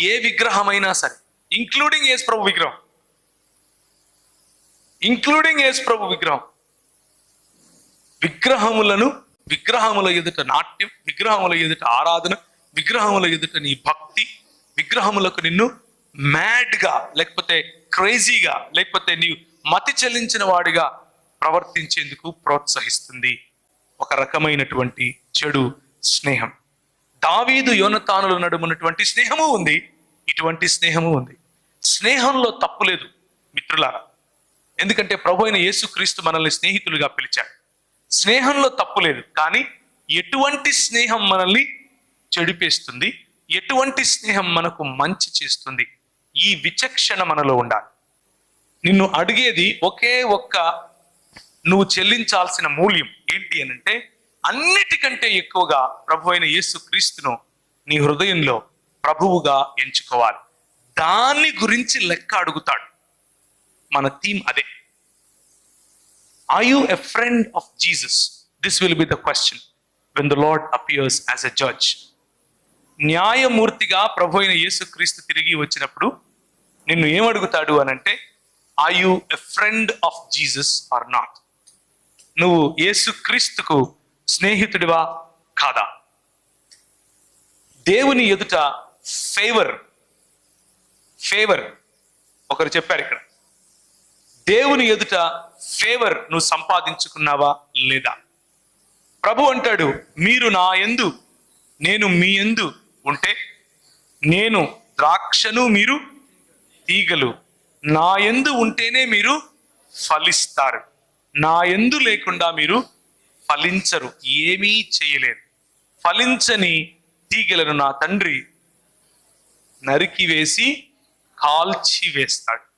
ఏ విగ్రహమైనా సరే ఇంక్లూడింగ్ యేసు ప్రభు విగ్రహం ఇంక్లూడింగ్ యేసు ప్రభు విగ్రహం విగ్రహములను విగ్రహముల ఎదుట నాట్యం విగ్రహముల ఎదుట ఆరాధన విగ్రహముల ఎదుట నీ భక్తి విగ్రహములకు నిన్ను మ్యాడ్గా లేకపోతే క్రేజీగా లేకపోతే నీవు మతి చెల్లించిన వాడిగా ప్రవర్తించేందుకు ప్రోత్సహిస్తుంది. ఒక రకమైనటువంటి చెడు స్నేహం. దావీదు యోనతానుల నడుమున్నటువంటి స్నేహము ఉంది. ఇటువంటి స్నేహము ఉంది. స్నేహంలో తప్పు లేదు మిత్రులారా. ఎందుకంటే ప్రభు అయిన యేసుక్రీస్తు మనల్ని స్నేహితులుగా పిలిచాడు. స్నేహంలో తప్పు లేదు కానీ ఎటువంటి స్నేహం మనల్ని చెడిపేస్తుంది ఎటువంటి స్నేహం మనకు మంచి చేస్తుంది ఈ విచక్షణ మనలో ఉండాలి. నిన్ను అడిగేది ఒకే ఒక్క నువ్వు చెల్లించాల్సిన మూల్యం ఏంటి అని అంటే అన్నిటికంటే ఎక్కువగా ప్రభు అయిన యేసు క్రీస్తును నీ హృదయంలో ప్రభువుగా ఎంచుకోవాలి. దాని గురించి లెక్క అడుగుతాడు. మన థీమ్ అదే. I you a friend of Jesus this will be the question when the lord appears as a judge న్యాయమూర్తిగా ప్రభు అయిన యేసుక్రీస్తు తిరిగి వచ్చినప్పుడు నిన్ను ఏమడుగుతాడు అని అంటే I you a friend of Jesus or not నువ్వు యేసుక్రీస్తుకు స్నేహితుడివా? కాదా. దేవుని ఎదుట ఫేవర్ ఫేవర్ ఒకరు చెప్పారు ఇక్కడ. దేవుని ఎదుట ఫేవర్ నువ్వు సంపాదించుకున్నావా లేదా? ప్రభు అంటాడు మీరు నా ఎందు నేను మీ ఎందు ఉంటే నేను ద్రాక్షను మీరు తీగలు. నా ఎందు ఉంటేనే మీరు ఫలిస్తారు. నా ఎందు లేకుండా మీరు ఫలించరు ఏమీ చేయలేరు. ఫలించని తీగలను నా తండ్రి నరికివేసి కాల్చి వేస్తాడు.